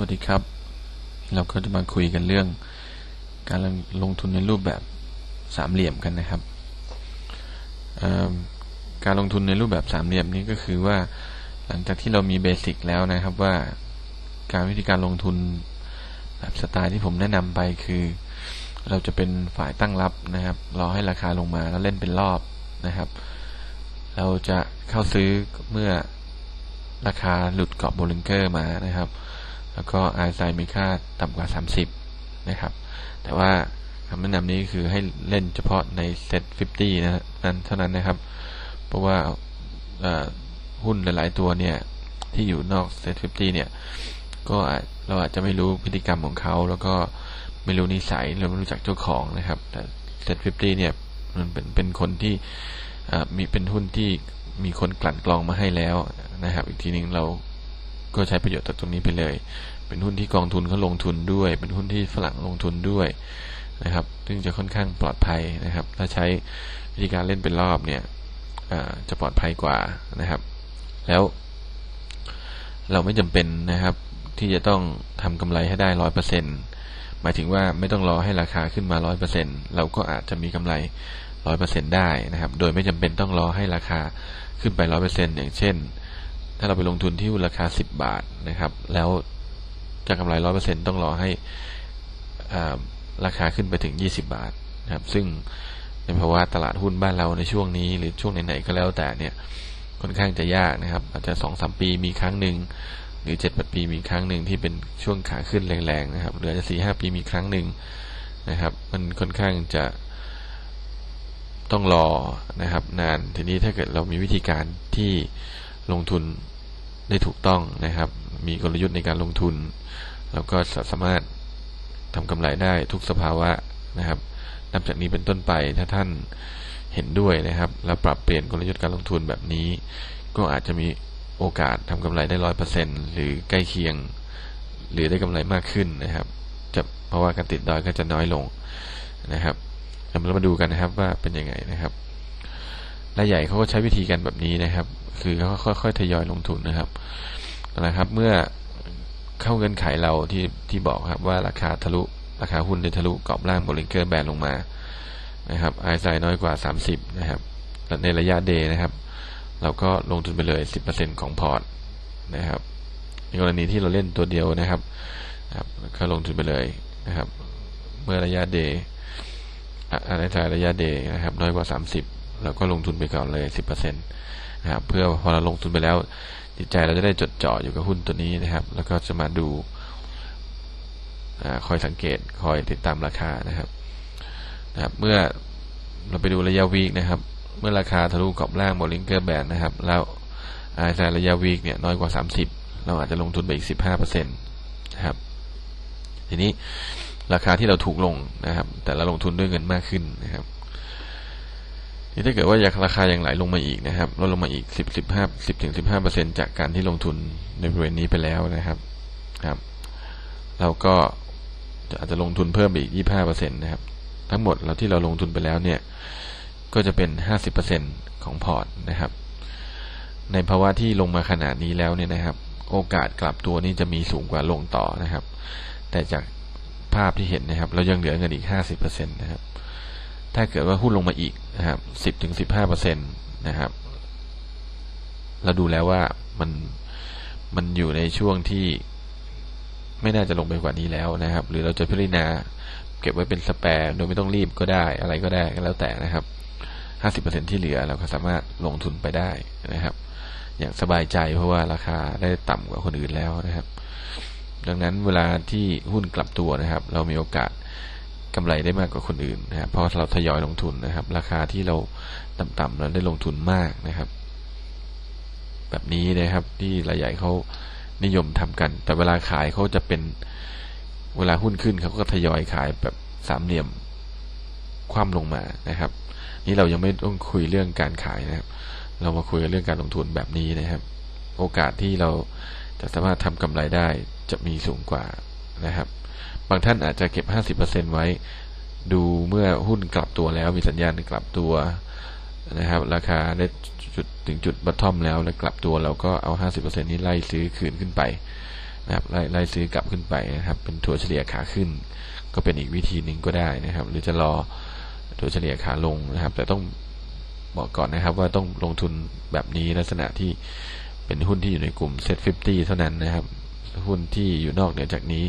วัสดีครับ เราก็จะมาคุยกันเรื่อง การลงทุนในรูปแบบสามเหลี่ยมกันนะครับ การลงทุนในรูปแบบสามเหลี่ยมนี้ก็คือว่า หลังจากที่เรามีเบสิกแล้วนะครับว่า การวิธีการลงทุนแบบสไตล์ที่ผมแนะนำไปคือ เราจะเป็นฝ่ายตั้งรับนะครับ รอให้ราคาลงมาแล้วเล่นเป็นรอบนะครับ เราจะเข้าซื้อเมื่อราคาหลุดกรอบโบลิงเกอร์มานะครับ แล้วก็ไอไซมีค่าต่ำกว่า 30 นะครับ แต่ว่าคำแนะนำนี้คือให้เล่นเฉพาะในเซ็ต50 นะนั้นเท่านั้นนะครับ เพราะว่าหุ้นหลาย ๆ ตัวเนี่ย ที่อยู่นอกเซ็ต50 เนี่ย ก็เราอาจจะไม่รู้พฤติกรรมของเขา แล้วก็ไม่รู้นิสัยเราไม่รู้จักเจ้าของนะครับ แต่เซ็ต50 เนี่ย มันเป็นเป็นคนที่มีเป็นหุ้นที่มีคนกลั่นกรองมาให้แล้วนะครับ อีกทีนึงเรา ก็ใช้ประโยชน์จากตรงนี้ไปเลย เป็นหุ้นที่กองทุนเขาลงทุนด้วย เป็นหุ้นที่ฝรั่งลงทุนด้วยนะครับ ซึ่งจะค่อนข้างปลอดภัยนะครับ ถ้าใช้วิธีการเล่นเป็นรอบเนี่ยจะปลอดภัยกว่านะครับ แล้ว เราไม่จำเป็นนะครับ ที่จะต้องทำกำไรให้ได้ร้อยเปอร์เซ็นหมายถึงว่าไม่ต้องรอให้ราคาขึ้นมาร้อยเปอร์เซ็นเราก็อาจจะมีกำไรร้อยเปอร์เซ็นได้นะครับ โดยไม่จำเป็นต้องรอให้ราคาขึ้นไปร้อยเปอร์เซ็นอย่างเช่น ถ้าเราไปลงทุนที่ราคาสิบาทนะครับ แล้วจะกำไรร้อยเปอร์เซ็นต้องรอให้ราคาขึ้นไปถึงยี่สิบาทนะครับ ซึ่งในภาวะตลาดหุ้นบ้านเราในช่วงนี้ หรือช่วงไหนๆก็แล้วแต่เนี่ยค่อนข้างจะยากนะครับ อาจจะสองสามปีมีครั้งหนึ่งหรือเจ็ดแปดปีมีครั้งหนึ่งที่เป็นช่วงขาขึ้นแรงๆนะครับหรือจะสี่ห้าปีมีครั้งหนึ่งนะครับ มันค่อนข้างจะต้องรอนะครับ นานทีนี้ถ้าเกิดเรามีวิธีการที่ลงทุน ได้ถูกต้องนะครับ มีกลยุทธ์ในการลงทุน แล้วก็สามารถทำกำไรได้ทุกสภาวะนะครับนับจากนี้เป็นต้นไปถ้าท่านเห็นด้วยนะครับ แล้วปรับเปลี่ยนกลยุทธ์การลงทุนแบบนี้ ก็อาจจะมีโอกาสทำกำไรได้ร้อยเปอร์เซ็นหรือใกล้เคียง หรือได้กำไรมากขึ้นนะครับ จะเพราะว่าการติดดอยก็จะน้อยลงนะครับเรามาดูกันนะครับว่าเป็นยังไงนะครับรายใหญ่เขาก็ใช้วิธีการแบบนี้นะครับ คือเขาค่อยๆทยอยลงทุนนะครับนะครับ เมื่อเข้าเงินไขเราที่ที่บอกครับว่าราคาทะลุราคาหุ้นได้ทะลุกรอบล่างบริงเกอร์แบนลงมานะครับไอซ์ไซน้อยกว่า 30 นะครับในระยะเดย์นะครับ เราก็ลงทุนไปเลย 10%ของพอร์ตนะครับในกรณีที่เราเล่นตัวเดียวนะครับครับก็ลงทุนไปเลยนะครับ เมื่อระยะเดย์ไอซ์ไซระยะเดย์นะครับ น้อยกว่า 30 เราก็ลงทุนไปก่อนเลย 10%นะครับเพื่อพอเราลงทุนไปแล้ว จิตใจเราจะได้จดจ่ออยู่กับหุ้นตัวนี้นะครับ แล้วก็จะมาดูอคอยสังเกตคอยติดตามราคานะครับนะครับ เมื่อเราไปดูระยะวีกนะครับ เมื่อราคาทะลุกรอบล่างบอลิงเกอร์แบนนะครับ แล้วไอซระยะวีกเนี่ยน้อยกว่า 30 เราอาจจะลงทุนไปอีก 15%นะครับ ทีนี้ราคาที่เราถูกลงนะครับ แต่เราลงทุนด้วยเงินมากขึ้นนะครับ นี่ถ้าเกิดว่าอยากราคายังไหลลงมาอีกนะครับลดลงมาอีกสิบสิบห้าสิบถึงสิบห้าเปอร์เซ็นจากการที่ลงทุนในบริเวณนี้ไปแล้วนะครับครับ เราก็อาจจะลงทุนเพิ่มอีกยี่ห้าเปอร์เซ็นตนะครับ ทั้งหมดเราที่เราลงทุนไปแล้วเนี่ย ก็จะเป็นห้าสิบเปอร์เซ็นของพอร์ตนะครับ ในภาวะที่ลงมาขนาดนี้แล้วเนี่ยนะครับ โอกาสกลับตัวนี้จะมีสูงกว่าลงต่อนะครับ แต่จากภาพที่เห็นนะครับ เรายังเหลือเงินอีกห้าสิบเปอร์เซ็นตนะครับ ถ้าเกิดว่าหุ้นลงมาอีกนะครับสิบถึงสิบห้าเปอร์เซ็นตนะครับเราดูแล้วว่ามันมันอยู่ในช่วงที่ไม่น่าจะลงไปกว่านี้แล้วนะครับ หรือเราจะพิจารณาเก็บไว้เป็นสแปร์โดยไม่ต้องรีบก็ได้ อะไรก็ได้ก็แล้วแต่นะครับห้าสิบเปอร์ซ็นที่เหลือเราก็สามารถลงทุนไปได้นะครับ อย่างสบายใจเพราะว่าราคาได้ต่ำกว่าคนอื่นแล้วนะครับ ดังนั้นเวลาที่หุ้นกลับตัวนะครับ เรามีโอกาส กำไรได้มากกว่าคนอื่นนะครับเพราะเราทยอยลงทุนนะครับ ราคาที่เราต่ำๆเราได้ลงทุนมากนะครับ แบบนี้นะครับ ที่รายใหญ่เขานิยมทำกัน แต่เวลาขายเขาจะเป็นเวลาหุ้นขึ้นเขาก็ทยอยขายแบบสามเหลี่ยมคว่ำลงมานะครับ นี่เรายังไม่ต้องคุยเรื่องการขายนะครับ เรามาคุยเรื่องการลงทุนแบบนี้นะครับ โอกาสที่เราจะสามารถทำกำไรได้จะมีสูงกว่านะครับ บางท่านอาจจะเก็บห้าสิบเปอร์เซ็นไว้ ดูเมื่อหุ้นกลับตัวแล้วมีสัญญาณกลับตัวนะครับ ราคาได้จุดถึงจุดบัตทอมแล้วแล้วกลับตัวเราก็เอาห้าสิบเปอร์เซ็นนี้ไล่ซื้อคืนขึ้นไปนะครับไล่ไล่ซื้อกลับขึ้นไปนะครับ เป็นถัวเฉลี่ยขาขึ้น ก็เป็นอีกวิธีหนึ่งก็ได้นะครับ หรือจะรอถัวเฉลี่ยขาลงนะครับ แต่ต้องบอกก่อนนะครับว่าต้องลงทุนแบบนี้ลักษณะที่เป็นหุ้นที่อยู่ในกลุ่ม Set 50เท่านั้นนะครับ หุ้นที่อยู่นอกเหนือจากนี้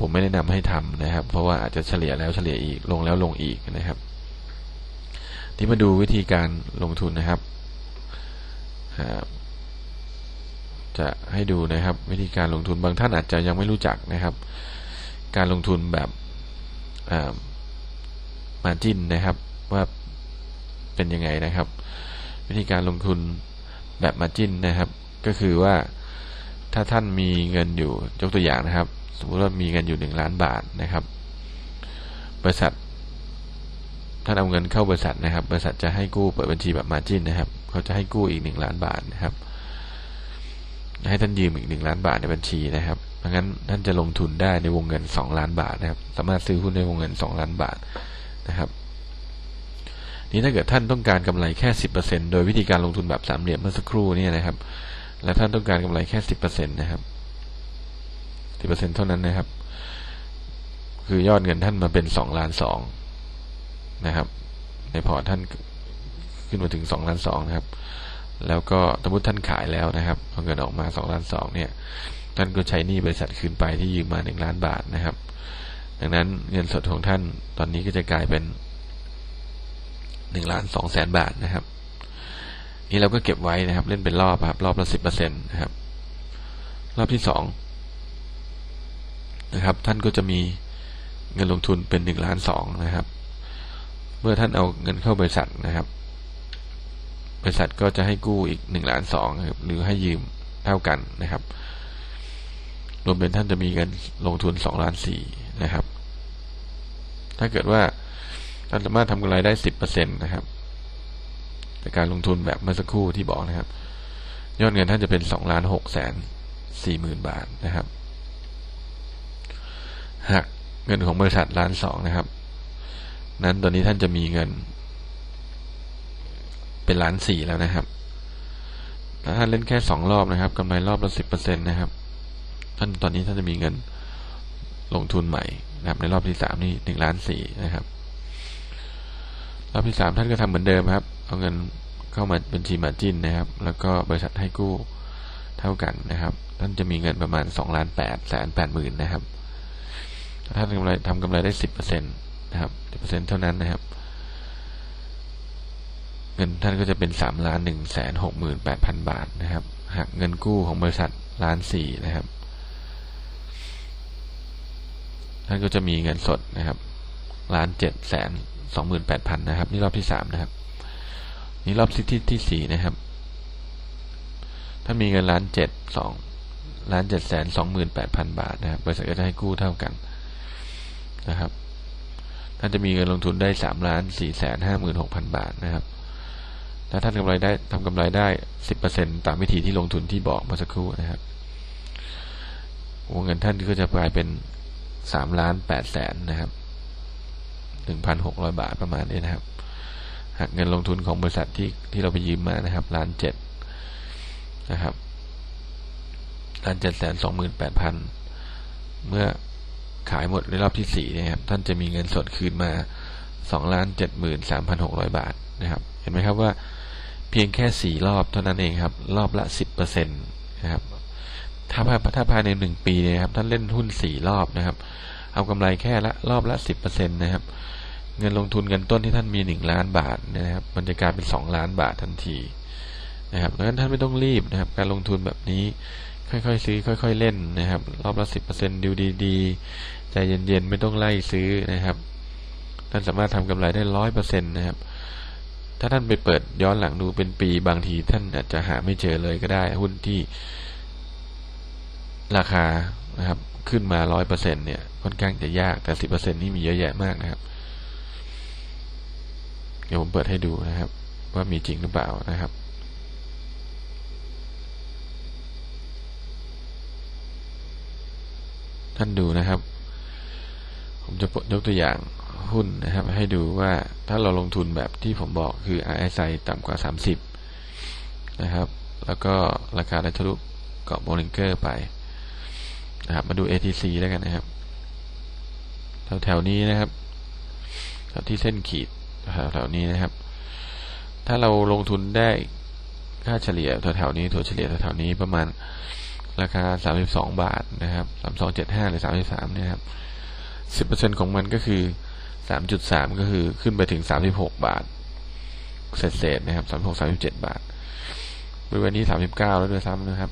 ผมไม่แนะนำให้ทำนะครับ เพราะว่าอาจจะเฉลี่ยแล้วเฉลี่ยอีกลงแล้วลงอีกนะครับ ที่มาดูวิธีการลงทุนนะครับ จะให้ดูนะครับ วิธีการลงทุนบางท่านอาจจะยังไม่รู้จักนะครับ การลงทุนแบบมาจินนะครับว่าเป็นยังไงนะครับ วิธีการลงทุนแบบมาจินนะครับ ก็คือว่าถ้าท่านมีเงินอยู่ยกตัวอย่างนะครับ สมมติว่ามีเงินอยู่หนึ่งล้านบาทนะครับ บริษัทท่านเอาเงินเข้าบริษัทนะครับ บริษัทจะให้กู้เปิดบัญชีแบบมาจินนะครับ เขาจะให้กู้อีกหนึ่งล้านบาทนะครับ ให้ท่านยืมอีกหนึ่งล้านบาทในบัญชีนะครับเพราะงั้นท่านจะลงทุนได้ในวงเงินสองล้านบาทนะครับ สามารถซื้อหุ้นในวงเงินสองล้านบาทนะครับนี้ถ้าเกิดท่านต้องการกำไรแค่สิบเปอร์เซ็นโดยวิธีการลงทุนแบบสามเหลี่ยมเมื่อสักครู่นี่นะครับ และท่านต้องการกำไรแค่สิบเปอร์เซ็นตนะครับ สิบเปอร์เซ็นเท่านั้นนะครับ คือยอดเงินท่านมาเป็นสองล้านสองนะครับ ในพอร์ตท่านขึ้นมาถึงสองล้านสองนะครับ แล้วก็สมมติท่านขายแล้วนะครับพอเงินออกมาสองล้านสองเนี่ย ท่านก็ใช้หนี้บริษัทคืนไปที่ยืมมาหนึ่งล้านบาทนะครับ ดังนั้นเงินสดของท่านตอนนี้ก็จะกลายเป็นหนึ่งล้านสองแสนบาทนะครับ นี่เราก็เก็บไว้นะครับ เล่นเป็นรอบครับ รอบละสิบเปอร์เซ็นต์นะครับ รอบที่สอง นะครับ ท่านก็จะมีเงินลงทุนเป็นหนึ่งล้านสองนะครับ เมื่อท่านเอาเงินเข้าบริษัทนะครับ บริษัทก็จะให้กู้อีกหนึ่งล้านสองหรือให้ยืมเท่ากันนะครับ รวมเป็นท่านจะมีเงินลงทุนสองล้านสี่นะครับ ถ้าเกิดว่าท่านสามารถทำกำไรได้สิบเปอร์เซ็นตนะครับแต่การลงทุนแบบเมื่อสักครู่ที่บอกนะครับ ยอดเงินท่านจะเป็นสองล้านหกแสนสี่หมื่นบาทนะครับ หากเงินของบริษัทล้านสองนะครับ นั้นตอนนี้ท่านจะมีเงิน เป็นล้านสี่แล้วนะครับถ้าท่านเล่นแค่สองรอบนะครับกำไรรอบละสิบเปอร์เซ็นต์นะครับ ท่านตอนนี้ท่านจะมีเงินลงทุนใหม่นะครับ ในรอบที่สามนี่หนึ่งล้านสี่นะครับ รอบที่สามท่านก็ทำเหมือนเดิมครับ เอาเงินเข้ามาบัญชีมาจินนะครับ แล้วก็บริษัทให้กู้เท่ากันนะครับ ท่านจะมีเงินประมาณสองล้านแปดแสนแปดหมื่นนะครับ ถ้าท่านกำไรทำกำไรได้สิบเปอร์เซ็นตนะครับสิบเปอร์เซ็นเท่านั้นนะครับ เงินท่านก็จะเป็นสามล้านหนึ่งแสนหกหมื่นแปดพันบาทนะครับหากเงินกู้ของบริษัทล้านสี่นะครับ ท่านก็จะมีเงินสดนะครับล้านเจ็ดแสนสองหมื่นแปดพันนะครับ นี่รอบที่สามนะครับ นี่รอบที่ที่สี่นะครับ ถ้ามีเงินล้านเจ็ดสองล้านเจ็ดแสนสองหมื่นแปดพันบาทนะครับบริษัทก็จะให้กู้เท่ากัน นะครับ ท่านจะมีเงินลงทุนได้สามล้านสี่แสนห้าหมื่นหกพันบาทนะครับ ถ้าท่านกำไรได้ทำกำไรได้สิบเปอร์เซ็นตามวิธีที่ลงทุนที่บอกเมื่อสักครู่นะครับวงเงินท่านก็จะกลายเป็นสามล้านแปดแสนนะครับหนึ่งพันหกร้อยบาทประมาณนี้นะครับหากเงินลงทุนของบริษัทที่ที่เราไปยืมมานะครับล้านเจ็ดนะครับล้านเจ็ดแสนสองหมื่นแปดพันเมื่อ ขายหมดในรอบที่สี่นะครับท่านจะมีเงินสดคืนมาสองล้านเจ็ดหมื่นสามพันหกร้อยบาทนะครับ เห็นไหมครับว่าเพียงแค่สี่รอบเท่านั้นเองครับ รอบละสิบเปอร์เซ็นตนะครับถ้าถ้าภายในหนึ่งปีนะครับท่านเล่นหุ้นสี่รอบนะครับ เอากำไรแค่ละรอบละสิบเปอร์เซ็นตนะครับ เงินลงทุนเงินต้นที่ท่านมีหนึ่งล้านบาทนะครับ มันจะกลายเป็นสองล้านบาททันทีนะครับดังนั้นท่านไม่ต้องรีบนะครับ การลงทุนแบบนี้ ค่อยๆซื้อค่อย ๆเล่นนะครับ รอบละสิบเปอร์เซ็นต์ดูดีๆใจเย็นๆไม่ต้องไล่ซื้อนะครับ ท่านสามารถทำกำไรได้ร้อยเปอร์เซ็นต์นะครับ ถ้าท่านไปเปิดย้อนหลังดูเป็นปีบางทีท่านอาจจะหาไม่เจอเลยก็ได้ หุ้นที่ ราคานะครับ ขึ้นมาร้อยเปอร์เซ็นต์เนี่ยค่อนข้างจะยากแต่สิบเปอร์เซ็นต์นี่มีเยอะแยะมากนะครับ เดี๋ยวผมเปิดให้ดูนะครับ ว่ามีจริงหรือเปล่านะครับ ท่านดูนะครับ ผมจะยกตัวอย่างหุ้นนะครับ ให้ดูว่าถ้าเราลงทุนแบบที่ผมบอกคือ RSI ต่ำกว่า 30 นะครับ แล้วก็ราคาได้ทะลุเกาะโบลิงเกอร์ไปนะครับมาดู ATC แล้วกันนะครับ แถวแถวนี้นะครับแถวที่เส้นขีดแถวแถวนี้นะครับ ถ้าเราลงทุนได้ค่าเฉลี่ยแถวแถวนี้ถั่วเฉลี่ยแถวแถวนี้ประมาณ ราคา 32 บาทนะครับ 3275 หรือ 33เนี่ยครับ 10%ของมันก็คือ 3.3 ก็คือขึ้นไปถึง 36 บาท เศษเศษๆนะครับ 36 37 บาทบริเวณนี้ 39 แล้วด้วยซ้ำนะครับ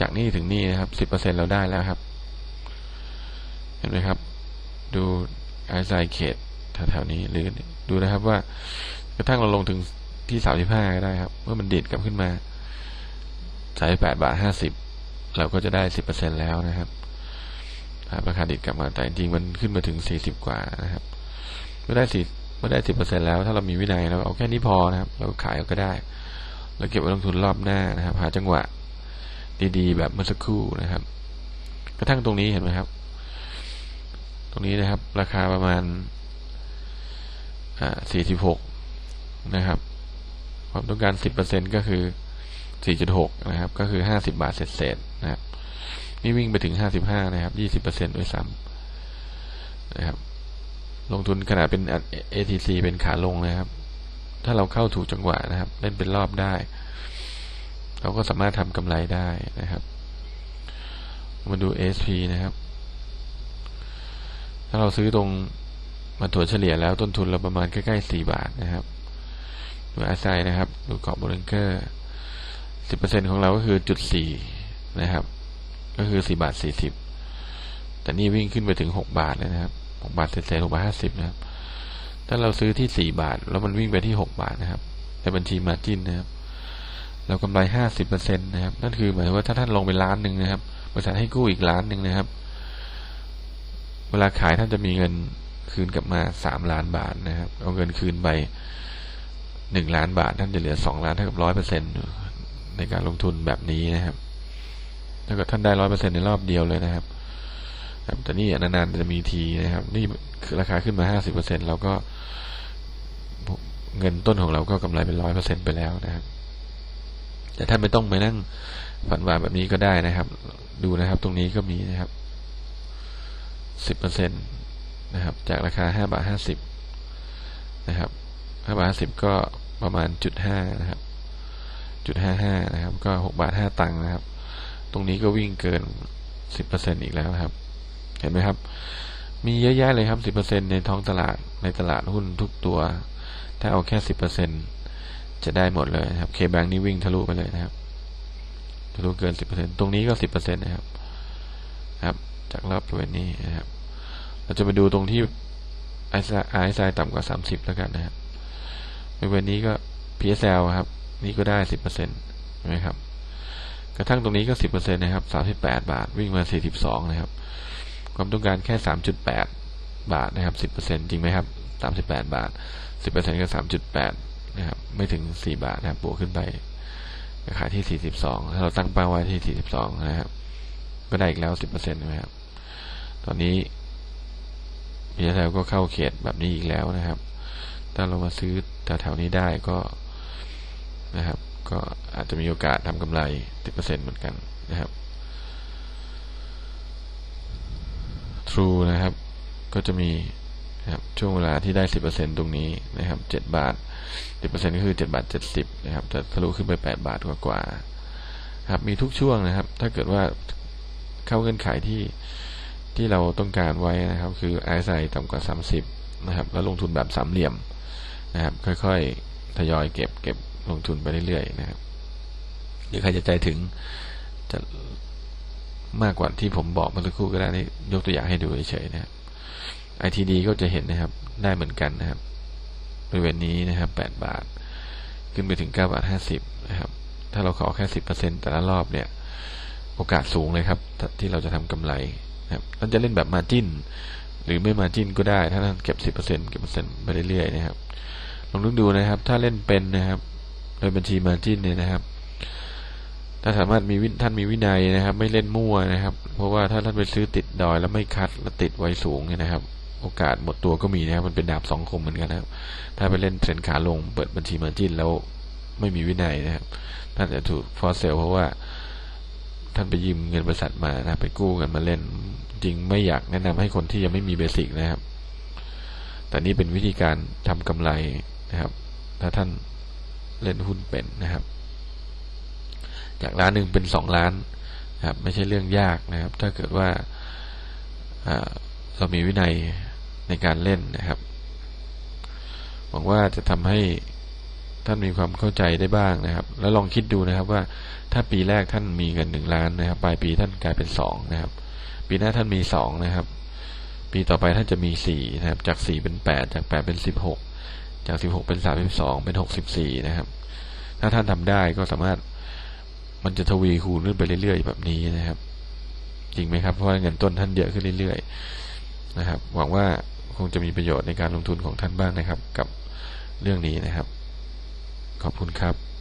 จากนี่ถึงนี่นะครับ 10%เราได้แล้วครับ เห็นไหมครับ ดูไอซ์ไซเขตแถวๆนี้หรือดูนะครับว่ากระทั่งเราลงถึงที่ 35 ก็ได้ครับเมื่อมันเดีดกลับขึ้นมา38บาท50 เราก็จะได้ 10%แล้วนะครับครับราคาดิดกลับมาแต่จริงมันขึ้นมาถึง 40 กว่านะครับเมื่อได้สี่เมื่อได้ 10%แล้วถ้าเรามีวินัยเราเอาแค่นี้พอนะครับ เราขายก็ได้แล้วเก็บไว้ลงทุนรอบหน้านะครับ หาจังหวะดีๆ แบบเมื่อสักครู่นะครับ กระทั่งตรงนี้เห็นไหมครับ ตรงนี้นะครับ ราคาประมาณอ่า46 นะครับ ความต้องการ 10%ก็คือ 4.6 นะครับ ก็คือ 50 บาทเศษๆ นะครับนี่วิ่งไปถึง55นะครับ20%ด้วยซ้ำนะครับ ลงทุนขนาดเป็น ATC เป็นขาลงนะครับ ถ้าเราเข้าถูกจังหวะนะครับ เล่นเป็นรอบได้ เราก็สามารถทำกำไรได้นะครับ มาดู SP นะครับ ถ้าเราซื้อตรงมาถัวเฉลี่ยแล้วต้นทุนเราประมาณใกล้ๆ4บาทนะครับดูอาไซนะครับ ดูเกาะบริงเกอร์10%ของเราก็คือจุด4 นะครับ ก็คือ4บาท40แต่นี่วิ่งขึ้นไปถึง6บาทเลยนะครับ6บาทเศษๆ6บาท50นะครับ ถ้าเราซื้อที่4บาท แล้วมันวิ่งไปที่6บาทนะครับในบัญชีมาจินนะครับ เรากำไร50%นตนะครับ นั่นคือหมายถึงว่าถ้าท่านลงไปล้านหนึ่งนะครับ บริษัทให้กู้อีกล้านหนึ่งนะครับ เวลาขายท่านจะมีเงินคืนกลับมา3ล้านบาทนะครับ เอาเงินคืนไป1ล้านบาท ท่านจะเหลือ2ล้านเท่ากับ100%ในการลงทุนแบบนี้นะครับ ถ้าเกิดท่านได้100%ในรอบเดียวเลยนะครับแต่นี่นานๆจะมีทีนะครับ นี่คือราคาขึ้นมา50%เปอร์เซ็นเราก็เงินต้นของเราก็กำไรเป็น100%ไปแล้วนะครับ แต่ท่านไม่ต้องไปนั่งฝันหวานแบบนี้ก็ได้นะครับ ดูนะครับ ตรงนี้ก็มีนะครับ10%นนะครับ จากราคา5บาท50นะครับ5บาท50ก็ประมาณจุด5นะครับจุด55นะครับ ก็6บาท5ตังค์นะครับ ตรงนี้ก็วิ่งเกิน 10%อีกแล้วครับ เห็นไหมครับ มีเยอะแยะเลยครับ 10%ในท้องตลาดในตลาดหุ้นทุกตัว ถ้าเอาแค่ 10%จะได้หมดเลยครับ เคแบงนี่วิ่งทะลุไปเลยนะครับ ทะลุเกิน 10%ตรงนี้ก็ 10%นะครับครับ จากรอบบริเวณนี้นะครับ เราจะไปดูตรงที่ไอซ์ไซต่ำกว่า 30 แล้วกันนะครับบริเวณนี้ก็ PSL ครับ นี่ก็ได้ 10%เห็นไหมครับ กระทั่งตรงนี้ก็ 10%นะครับ 38 บาท วิ่งมา 42 นะครับ ความต้องการแค่ 3.8 บาทนะครับ 10%จริงไหมครับ 38 บาท 10%ก็3.8 นะครับ ไม่ถึง 4 บาทนะครับ บวกขึ้นไปราคาที่ 42 ถ้าเราตั้งเป้าไว้ที่ 42 นะครับ ก็ได้อีกแล้ว 10%นะครับ ตอนนี้พีเอสก็เข้าเขตแบบนี้อีกแล้วนะครับ ถ้าเรามาซื้อแถวๆนี้ได้ก็นะครับ ก็อาจจะมีโอกาสทำกำไร10%เหมือนกันนะครับ True นะครับ ก็จะมีนะครับช่วงเวลาที่ได้ 10%ตรงนี้นะครับ 7 บาท 10%ก็คือ 7 บาท 70 นะครับ จะทะลุขึ้นไป 8 บาทกว่ากว่าครับ มีทุกช่วงนะครับ ถ้าเกิดว่าเข้าเงื่อนไขที่ที่เราต้องการไว้นะครับ คือไอซ์ไซต่ำกว่า 30 นะครับ แล้วลงทุนแบบสามเหลี่ยมนะครับ ค่อยๆ ทยอยเก็บเก็บ ลงทุนไปเรื่อยๆนะครับ หรือใครจะใจถึงจะมากกว่าที่ผมบอกเมื่อสักครู่ก็ได้นี่ยกตัวอย่างให้ดูเฉยๆนะครับ ITD ก็จะเห็นนะครับ ได้เหมือนกันนะครับบริเวณนี้นะครับ 8 บาท ขึ้นไปถึง 9 บาท 50 นะครับ ถ้าเราขอแค่ 10%แต่ละรอบเนี่ย โอกาสสูงเลยครับ ที่เราจะทำกำไรนะครับเราจะเล่นแบบมาจิ้น หรือไม่มาจิ้นก็ได้ ถ้าท่านเก็บ 10%เก็บเปอร์เซ็นต์ไปเรื่อยๆนะครับ ลองนึกดูนะครับ ถ้าเล่นเป็นนะครับ ยบัญชีมาจินเนี่ยนะครับ ถ้าสามารถมีวิท่านมีวินัยนะครับ ไม่เล่นมั่วนะครับ เพราะว่าถ้าท่านไปซื้อติดดอยแล้วไม่คัดแล้วติดไว้สูงเนี่ยนะครับ โอกาสหมดตัวก็มีนะครับ มันเป็นดาบสองคมเหมือนกันนะครับ ถ้าไปเล่นเทรนขาลงเปิดบัญชีมาจินแล้วไม่มีวินัยนะครับท่านจะถูกฟอร์เซลเพราะว่าท่านไปยืมเงินบริษัทมานะไปกู้เงินมาเล่นจริงไม่อยากแนะนำให้คนที่ยังไม่มีเบสิกนะครับ แต่นี่เป็นวิธีการทำกำไรนะครับ ถ้าท่าน เล่นหุ้นเป็นนะครับ จากล้านหนึ่งเป็นสองล้านนะครับ ไม่ใช่เรื่องยากนะครับ ถ้าเกิดว่าเรามีวินัยในการเล่นนะครับหวังว่าจะทำให้ท่านมีความเข้าใจได้บ้างนะครับ แล้วลองคิดดูนะครับว่าถ้าปีแรกท่านมีเงินหนึ่งล้านนะครับ ปลายปีท่านกลายเป็นสองนะครับ ปีหน้าท่านมีสองนะครับ ปีต่อไปท่านจะมีสี่นะครับ จากสี่เป็นแปดจากแปดเป็นสิบหก จาก 16 เป็น 32 เป็น 64 นะครับ ถ้าท่านทำได้ก็สามารถมันจะทวีคูณขึ้นไปเรื่อยๆ แบบนี้นะครับ จริงไหมครับ เพราะเงินต้นท่านเยอะขึ้นเรื่อยๆ นะครับ หวังว่าคงจะมีประโยชน์ในการลงทุนของท่านบ้างนะครับ กับเรื่องนี้นะครับ ขอบคุณครับ